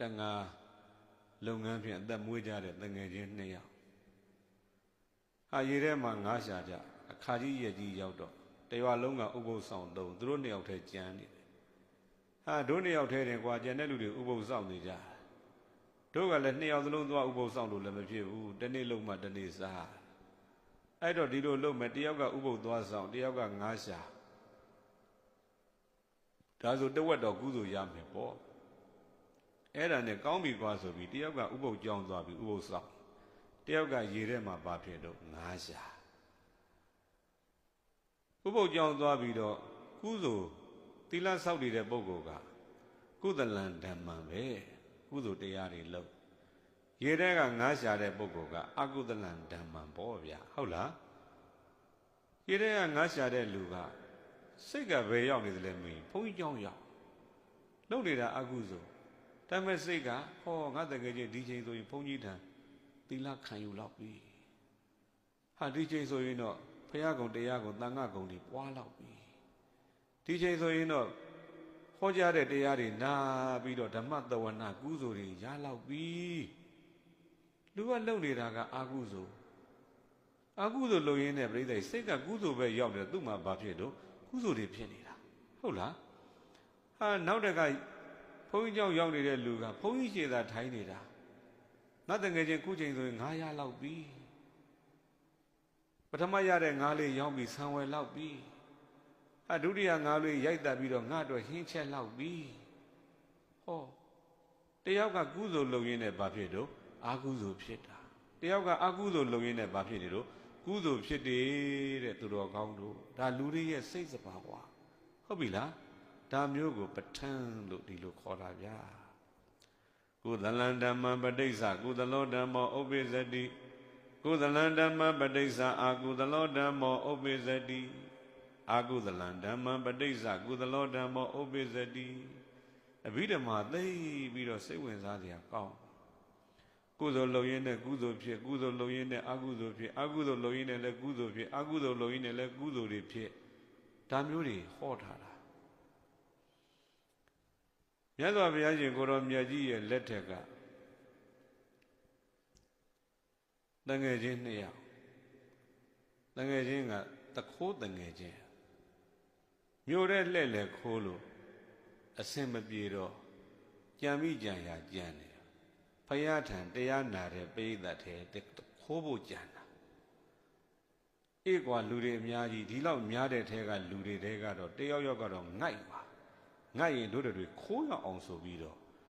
တန်ငါလုပ်ငန်းဖြင့်အသက်မွေးကြတဲ့တငယ်ချင်းနှစ်ယောက်ဟာရေထဲမှာငါးရှာကြအခါကြီးရဲ့ကြီးရောက်တော့တရွာလုံးကဥပုသ်ဆောင်တော့သူတို့နှစ်ယောက်ထဲကြမ်းနေတယ်ဟာတို့နှစ်ယောက်ထဲတင်ကွာကြံတဲ့လူတွေဥပုသ်ဆောင်နေကြတယ်တို့ကလည်းနှစ်ယောက်သလုံးသွားဥပုသ်ဆောင်လို့လည်းမဖြစ်ဘူးတစ်နေ့လုံးမှတစ်နေ့စားအဲ့တော့ဒီလိုလုပ်မယ်တယောက်ကဥပုသ်သွားဆောင်တယောက်ကငါးရှာဒါဆိုတဝက်တော့ကုသိုလ်ရမယ်ပေါ့ အဲ့ဒါနဲ့ကောင်းပြီကွာဆိုပြီးတယောက်ကဥပုသ်ကြောင်းသွားပြီးဥပုသ်ဆောင်တယောက်ကရေထဲမှာပါဖြစ်တော့ငါးရှာဥပုသ်ကြောင်းသွားပြီးတော့ကုသိုလ်သီလဆောက်တည်တဲ့ပုဂ္ဂိုလ်ကကုသလံဓမ္မံပဲကုသိုလ်တရားတွေလုပ်ရေထဲကငါးရှာတဲ့ပုဂ္ဂိုလ်ကအကုသလံဓမ္မံပေါ့ဗျာဟုတ်လားရေထဲကငါးရှာတဲ့လူကစိတ်ကဘယ်ရောက်နေသလဲမင်းဘုန်းကြီးကြောင်းရောက်လုပ်နေတာအကုသိုလ် ဒါပေမဲ့စိတ်ကဟောငါတကယ်ချင်းဒီချိန်ဆိုရင်ဘုန်းကြီးထံသီလခံယူလောက်ပြီဟာဒီချိန်ဆိုရင်တော့ဘုရားကုံတရားကုံသံဃာကုံတွေပွားလောက်ပြီဒီချိန်ဆိုရင်တော့ဟောကြားတဲ့တရားတွေနာပြီးတော့ဓမ္မတဝနာကုသိုလ်တွေရလောက်ပြီလူကလုံနေတာကအာကုသိုလ်အာကုသိုလ်လုံရင်းနဲ့ပြိဿစိတ်ကကုသိုလ်ပဲရောက်တယ်သူ့မှာဘာဖြစ်တော့ကုသိုလ်တွေဖြစ်နေတာဟုတ်လားဟာနောက်တက ဘုန်းကြီးကြောင့်ရောက်နေတဲ့လူကဘုန်းကြီးရှေ့သာထိုင်နေတာနတ်တငယ်ချင်းခုချိန်ဆိုရင်900လောက်ပြီပထမရတဲ့ငါးလေးရောက်ပြီးဆံဝယ်လောက်ပြီအဒုတိယငါးလေးရိုက်တက်ပြီးတော့ငါ့အတွက်ဟင်းချက်လောက်ပြီဟောတယောက်ကကုသိုလ်လုပ်ရင်းနဲ့ဘာဖြစ်တော့အာကုသိုလ်ဖြစ်တာတယောက်ကအကုသိုလ်လုပ်ရင်းနဲ့ဘာဖြစ်နေတော့ကုသိုလ်ဖြစ်တယ်တဲ့သူတော်ကောင်းတို့ဒါလူတွေရဲ့စိတ်စပါကွာဟုတ်ပြီလား ဒါမျိုးကိုပဋ္ဌာန်းလို့ဒီလိုခေါ်တာဗျာကုသလံဓမ္မပဋိစ္စကုသလောဓမ္မောဥပ္ပိသတိကုသလံဓမ္မပဋိစ္စအာကုသလောဓမ္မောဥပ္ပိသတိအာကုသလံဓမ္မပဋိစ္စကုသလောဓမ္မောဥပ္ပိသတိအဘိဓမ္မာသိပြီးတော့စိတ်ဝင်စားစရာကောင်းကုသိုလ်လုပ်ရင်းနဲ့ကုသိုလ်ဖြစ်ကုသိုလ်လုပ်ရင်းနဲ့အကုသိုလ်ဖြစ်အကုသိုလ်လုပ်ရင်းနဲ့လည်းကုသိုလ်ဖြစ်အကုသိုလ်လုပ်ရင်းနဲ့လည်းကုသိုလ်တွေဖြစ်ဒါမျိုးတွေဟောထားတာ မြတ်စွာဘုရားရှင်ကိုရောမြတ်ကြီးရဲ့လက်ထက်ကတငယ်ချင်းနှစ်ယောက်တငယ်ချင်းကတခိုးတငယ်ချင်းမြို့တဲ့လှဲ့လေခိုးလို့အစင်မပြေတော့ကြံမိကြံရကြံနေဖယားထံတရားနာတဲ့ပိဋကတ်ထဲခိုးဖို့ကြံတာအေးကွာလူတွေအများကြီးဒီလောက်များတဲ့ထဲကလူတွေတဲကတော့တယောက်ယောက်ကတော့ငိုက်ပါ ငိုက်ရင်တို့တွေခိုးရအောင်ဆိုပြီးတော့